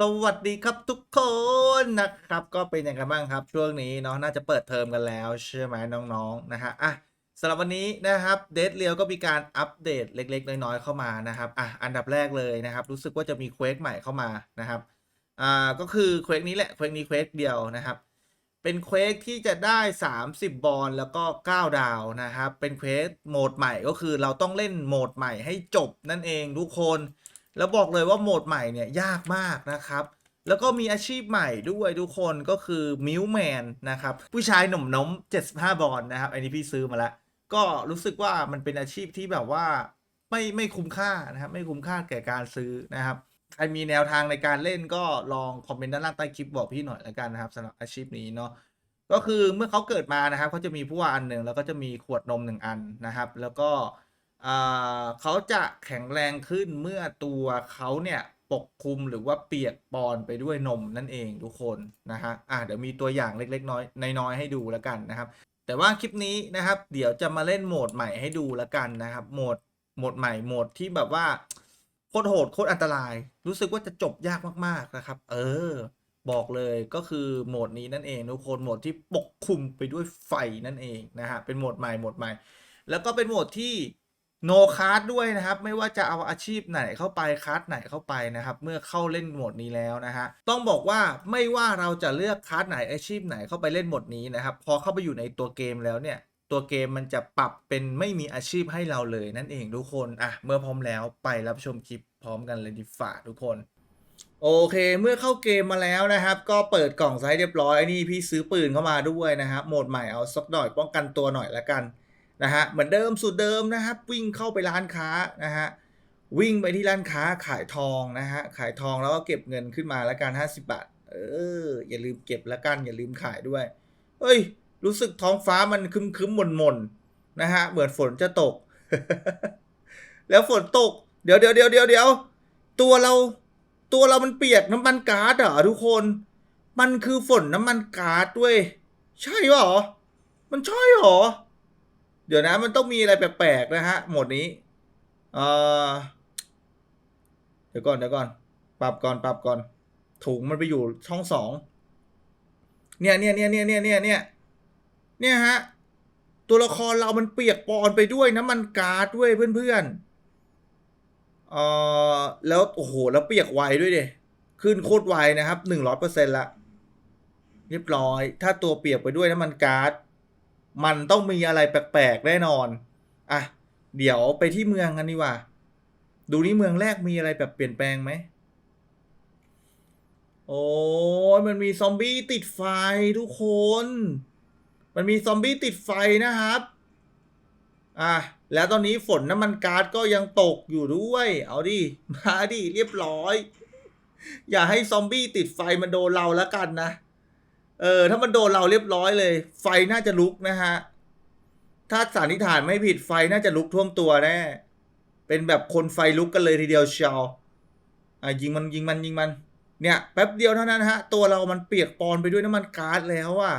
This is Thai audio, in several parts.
สวัสดีครับทุกคนนะครับ ก็เป็นยังไงบ้างครับ ช่วงนี้เนาะน่าจะเปิดเทอมกันแล้วใช่ไหมน้องๆนะฮะอะสำหรับวันนี้นะครับเดทเรียวก็มีการอัปเดตเล็ก ๆ น้อยๆเข้ามานะครับอะอันดับแรกเลยนะครับ รู้สึกว่าจะมีเควสใหม่เข้ามานะครับอ่าก็คือเควสนี้แหละเควสนี้เควสเดียวนะครับ เป็นเควสที่จะได้ 30 บอลแล้วก็ 9 ดาวนะครับ เป็นเควสโหมดใหม่ก็คือเราต้องเล่นโหมดใหม่ให้จบนั่นเองทุกคน แล้วบอกเลยว่าโหมดใหม่เนี่ยยากมากนะครับ แล้วก็มีอาชีพใหม่ด้วยทุกคนก็คือมิวแมนนะครับ ผู้ชายหนุ่มน้ม 75 บอลนะครับ อันนี้พี่ซื้อมาแล้ว ก็รู้สึกว่ามันเป็นอาชีพที่แบบว่าไม่ไม่คุ้มค่านะครับ ไม่คุ้มค่าแก่การซื้อนะครับใครมีแนวทางในการเล่นก็ลองคอมเมนต์ด้านล่างใต้คลิปบอกพี่หน่อยละกันนะครับสำหรับอาชีพนี้เนาะก็คือเมื่อเขาเกิดมานะครับเขาจะมีผู้ว่าอันหนึ่งแล้วก็จะมีขวดนมหนึ่งอันนะครับ แล้วก็ เขาจะแข็งแรงขึ้นเมื่อตัวเขาเนี่ยปกคลุมหรือว่าเปียกปอนไปด้วยนมนั่นเองทุกคนนะฮะอะเดี๋ยวมีตัวอย่างเล็กๆน้อยๆน้อยให้ดูแล้วกันนะครับ แต่ว่าคลิปนี้นะครับ เดี๋ยวจะมาเล่นโหมดใหม่ให้ดูแล้วกันนะครับ โหมดโหมดใหม่โหมดที่แบบว่าโคตรโหดโคตรอันตราย รู้สึกว่าจะจบยากมากๆนะครับ เออ บอกเลยก็คือโหมดนี้นั่นเองทุกคนโหมดที่ปกคลุมไปด้วยไฟนั่นเองนะฮะเป็นโหมดใหม่โหมดใหม่ แล้วก็เป็นโหมดที่ no card ด้วยนะครับ ไม่ว่าจะเอาอาชีพไหนเข้าไปค a า d ไหนเข้าไปนะครับ เมื่อเข้าเล่นโหมดนี้แล้วนะฮะต้องบอกว่าไม่ว่าเราจะเลือกค a า d ไหนอาชีพไหนเข้าไปเล่นโหมดนี้นะครับ พอเข้าไปอยู่ในตัวเกมแล้วเนี่ยตัวเกมมันจะปรับเป็นไม่มีอาชีพให้เราเลยนั่นเองทุกคนอะเมื่อพร้อมแล้วไปรับชมคลิปพร้อมกันเลยดีฝ่าทุกคน โอเคเมื่อเข้าเกมมาแล้วนะครับ ก็เปิดกล่องไซส์เรียบร้อยอ้นี่พี่ซื้อปืนเข้ามาด้วยนะครับโหมดใหม่เอาสักหน่อยป้องกันตัวหน่อยละกัน นะฮะเหมือนเดิมสูตรเดิมนะครับวิ่งเข้าไปร้านค้านะฮะวิ่งไปที่ร้านค้าขายทองนะฮะขายทองแล้วก็เก็บเงินขึ้นมาละกัน50 บาท เออ อย่าลืมเก็บละกัน อย่าลืมขายด้วยเฮ้ย รู้สึกท้องฟ้ามันคึมคึมหม่นหม่นๆนะฮะเหมือนฝนจะตก แล้วฝนตก เดี๋ยวเดี๋ยวเดี๋ยวเดี๋ยวเดี๋ยวตัวเราตัวเรามันเปียกน้ำมันก๊าซเหรอทุกคน มันคือฝนน้ำมันก๊าซด้วย ใช่หรอ มันใช่หรอ เดี๋ยวนะมันต้องมีอะไรแปลกๆนะฮะ หมดนี้เออเดี๋ยวก่อนเดี๋ยวก่อน ปรับก่อนปรับก่อน ถุงมันไปอยู่ช่องสอง เนี่ยเนี่ยเนี่ยเนี่ยเนี่ยเนี่ยเนี่ยเนี่ยฮะ ตัวละครเรามันเปียกปอนไปด้วยน้ำมันก๊าซด้วยเพื่อนๆเอ่อแล้วโอ้โหแล้วเปียกไวด้วยเดขึ้นโคตรไวนะครับหนึ่งร้อยเปอร์เซ็นต์ละเรียบร้อย ถ้าตัวเปียกไปด้วยน้ำมันก๊าซ มันต้องมีอะไรแปลกๆแน่นอน อะ เดี๋ยวไปที่เมืองกันดีกว่า ดูนี่เมืองแรกมีอะไรแบบเปลี่ยนแปลงไหม โอ้ยมันมีซอมบี้ติดไฟทุกคน มันมีซอมบี้ติดไฟนะครับ อะ แล้วตอนนี้ฝนน้ำมันก๊าซก็ยังตกอยู่ด้วย เอาดิ มาดิ เรียบร้อย อย่าให้ซอมบี้ติดไฟมันโดนเราแล้วกันนะ เออถ้ามันโดนเราเรียบร้อยเลย ไฟน่าจะลุกนะฮะ ถ้าสันนิฐานไม่ผิดไฟน่าจะลุกท่วมตัวแน่ เป็นแบบคนไฟลุกกันเลยทีเดียวเชียวอะยิงมันยิงมันยิงมัน เนี่ยแป๊บเดียวเท่านั้นฮะ ตัวเรามันเปียกปอนไปด้วยน้ำมันก๊าซแล้วอะ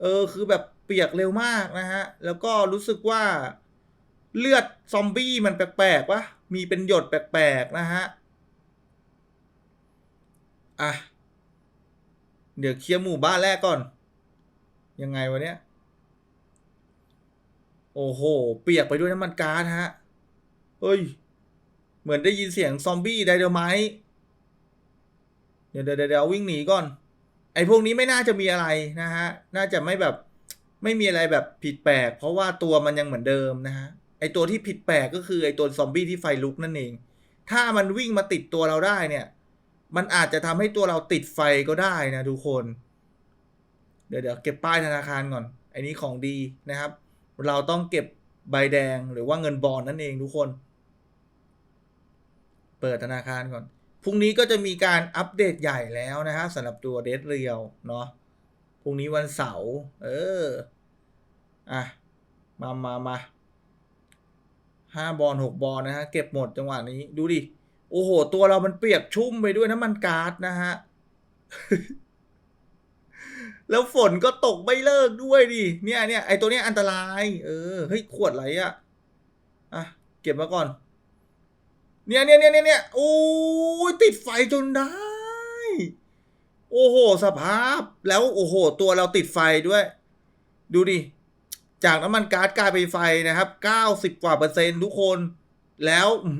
เออคือแบบเปียกเร็วมากนะฮะ แล้วก็รู้สึกว่าเลือดซอมบี้มันแปลกๆวะมีเป็นหยดแปลกๆนะฮะ อะ เดี๋ยวเคลียร์หมู่บ้านแรกก่อน ยังไงวะเนี้ยโอ้โห เปียกไปด้วยน้ำมันก๊าซฮะ เฮ้ย เหมือนได้ยินเสียงซอมบี้ไดโดอร์ไมเดี๋ยวเดี๋ยวเดี๋ยววิ่งหนีก่อน ไอ้พวกนี้ไม่น่าจะมีอะไรนะฮะ น่าจะไม่แบบไม่มีอะไรแบบผิดแปลก เพราะว่าตัวมันยังเหมือนเดิมนะฮะ ไอ้ตัวที่ผิดแปลกก็คือไอ้ตัวซอมบี้ที่ไฟลุกนั่นเอง ถ้ามันวิ่งมาติดตัวเราได้เนี่ย มันอาจจะทำให้ตัวเราติดไฟก็ได้นะทุกคน เดี๋ยวเดี๋ยวเก็บป้ายธนาคารก่อนไอ้นี้ของดีนะครับ เราต้องเก็บใบแดงหรือว่าเงินบอลนั่นเองทุกคน เปิดธนาคารก่อน พรุ่งนี้ก็จะมีการอัปเดตใหญ่แล้วนะฮะสำหรับตัวเด d เรียวเนาะ พรุ่งนี้วันเสาร์ เออ อะ มามามาห้าบอลหกบอลนะฮะ เก็บหมดจังหวะนี้ ดูดิ โอ้โห ตัวเรามันเปียกชุ่มไปด้วยน้ำมันก๊าซนะฮะ แล้วฝนก็ตกไม่เลิกด้วยดิ เนี่ยเนี่ยไอตัวเนี้ยอันตราย เออ เฮ้ย ขวดอะไรอะอะ เก็บมาก่อน เนี่ยเนี่ยเนี่ยเนี่ยโอ้ยติดไฟจนได้ โอ้โห สภาพ แล้วโอ้โห ตัวเราติดไฟด้วย ดูดิ จากน้ำมันก๊าซกลายเป็นไฟนะครับ 90 กว่าเปอร์เซ็นต์ทุกคน แล้ว อื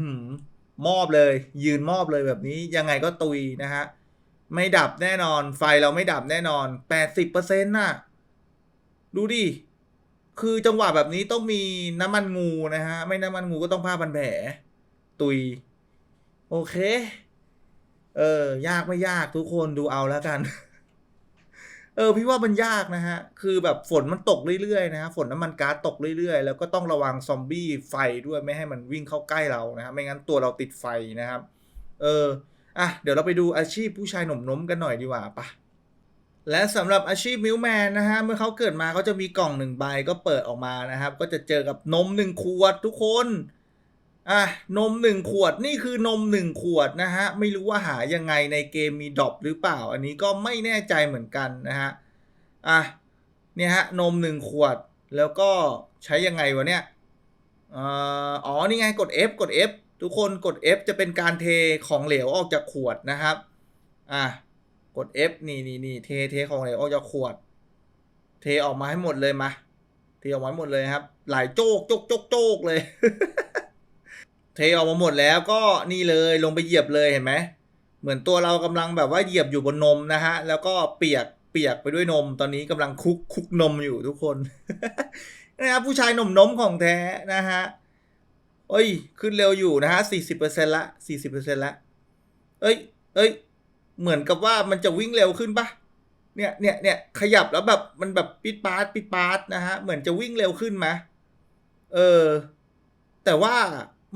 มอบเลย ยืนมอบเลยแบบนี้ยังไงก็ตุยนะฮะ ไม่ดับแน่นอน ไฟเราไม่ดับแน่นอน 80เปอร์เซ็นต์น่ะ ดูดิ คือจังหวะแบบนี้ต้องมีน้ำมันงูนะฮะ ไม่น้ำมันงูก็ต้องผ้าพันแผล ตุย โอเค เออ ยากไม่ยากทุกคนดูเอาแล้วกัน เออพี่ว่ามันยากนะฮะ คือแบบฝนมันตกเรื่อยๆนะฮะฝนน้ำมันก๊าซตกเรื่อยๆ แล้วก็ต้องระวังซอมบี้ไฟด้วยไม่ให้มันวิ่งเข้าใกล้เรานะฮะไม่งั้นตัวเราติดไฟนะครับ เอออะเดี๋ยวเราไปดูอาชีพผู้ชายหนุ่มน้มกันหน่อยดีกว่าปะและสำหรับอาชีพมิลแมนนะฮะเมื่อเขาเกิดมาเขาจะมีกล่องหนึ่งใบก็เปิดออกมานะครับ ก็จะเจอกับนมหนึ่งขวดทุกคน อะนมหนึ่งขวดนี่คือนมหนึ่งขวดนะฮะ ไม่รู้ว่าหายังไงในเกมมีดรอปหรือเปล่า อันนี้ก็ไม่แน่ใจเหมือนกันนะฮะ อะเนี่ยฮะนมหนึ่งขวดแล้วก็ใช้ยังไงวะเนี่ยอ่ออ๋อนี่ไงกด F กด F ทุกคนกด F จะเป็นการเทของเหลวออกจากขวดนะครับอะกด F นี่นี่นี่เทเทของเหลวออกจากขวด เทออกมาให้หมดเลยมาเทออกมาให้หมดเลยครับ หลายโจกโจกโจกโจกเลย เทออกมาหมดแล้วก็นี่เลยลงไปเหยียบเลยเห็นไหมเหมือนตัวเรากำลังแบบว่าเหยียบอยู่บนนมนะฮะ แล้วก็เปียกเปียกไปด้วยนม ตอนนี้กำลังคุกคุกนมอยู่ทุกคนนะครับผู้ชายหนุ่มนมของแท้นะฮะเอ้ย ขึ้นเร็วอยู่นะฮะสี่สิบเปอร์เซ็นละสี่สิบเปอร์เซ็นละเอ้ย เอ้ย เหมือนกับว่ามันจะวิ่งเร็วขึ้นปะเนี่ยเนี่ยเนี่ยขยับแล้วแบบมันแบบปิดปาร์ตปิดปาร์ตนะฮะ เหมือนจะวิ่งเร็วขึ้นไหมเออ แต่ว่า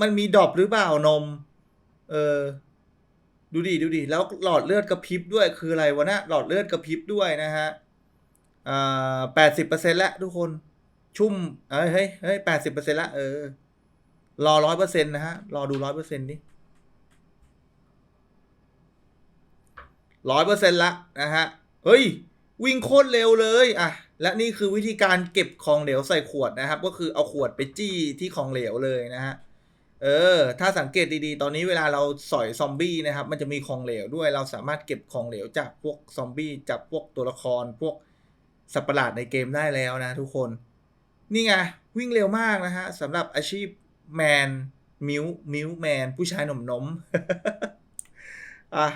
มันมีดรอปหรือเปล่านม เออ ดูดิดูดิแล้วหลอดเลือดกระพริบด้วยคืออะไรวะเนะหลอดเลือดกระพริบด้วยนะฮะอ่าแปดสิบเปอร์เซ็นแล้วทุกคน ชุ่มเอ้ยเฮ้ยเฮ้ยแปดสิบเปอร์เซ็นต์ละเออ รอร้อยเปอร์เซ็นต์นะฮะ รอดูร้อยเปอร์เซ็นต์ดิร้อยเปอร์เซ็นต์ละนะฮะ เฮ้ย วิ่งโคตรเร็วเลยอะและนี่คือวิธีการเก็บของเหลวใส่ขวดนะครับ ก็คือเอาขวดไปจี้ที่ของเหลวเลยนะฮะ เออ ถ้าสังเกตดีๆ ตอนนี้เวลาเราสอยซอมบี้นะครับ มันจะมีของเหลวด้วย เราสามารถเก็บของเหลวจากพวกซอมบี้จากพวกตัวละคร พวกสัตว์ประหลาดในเกมได้แล้วนะทุกคน นี่ไง วิ่งเร็วมากนะฮะสำหรับอาชีพแมนมิวมิวแมนผู้ชายหนุ่มนมอะ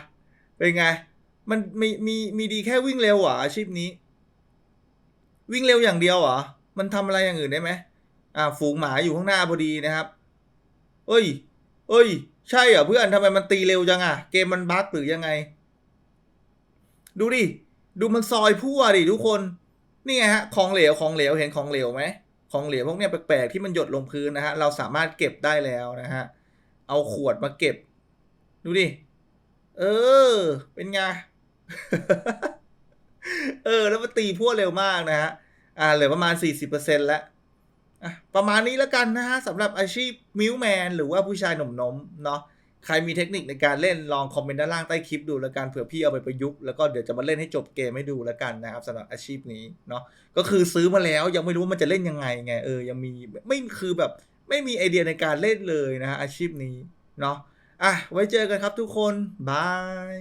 เป็นไง มันมีมีมีดีแค่วิ่งเร็วเหรออาชีพนี้ วิ่งเร็วอย่างเดียวเหรอ มันทำอะไรอย่างอื่นได้ไหมอ่าฝูงหมาอยู่ข้างหน้าพอดีนะครับ เอ้ย เอ้ย ใช่เหรอเพื่อนทำไมมันตีเร็วจังอะเกมมันบั๊กหรือยังไง ดูดิ ดูมันซอยพั่วดิทุกคน นี่ไงฮะ ของเหลว ของเหลว เห็นของเหลวไหม ของเหลวพวกเนี้ยแปลกๆที่มันหยดลงพื้นนะฮะ เราสามารถเก็บได้แล้วนะฮะ เอาขวดมาเก็บ ดูดิ เออ เป็นไง เออ แล้วมันตีพั่วเร็วมากนะฮะ อ่าเหลือประมาณ 40%แล้ว อะประมาณนี้แล้วกันนะฮะสำหรับอาชีพมิวแมนหรือว่าผู้ชายหนุ่มนมเนาะใครมีเทคนิคในการเล่นลองคอมเมนต์ด้านล่างใต้คลิปดูแล้วกันเผื่อพี่เอาไปประยุกต์แล้วก็เดี๋ยวจะมาเล่นให้จบเกมให้ดูแล้วกันนะครับสำหรับอาชีพนี้เนาะก็คือซื้อมาแล้วยังไม่รู้ว่ามันจะเล่นยังไงไงเออยังมีไม่คือแบบไม่มีไอเดียในการเล่นเลยนะฮะอาชีพนี้เนาะอะไว้เจอกันครับทุกคนบาย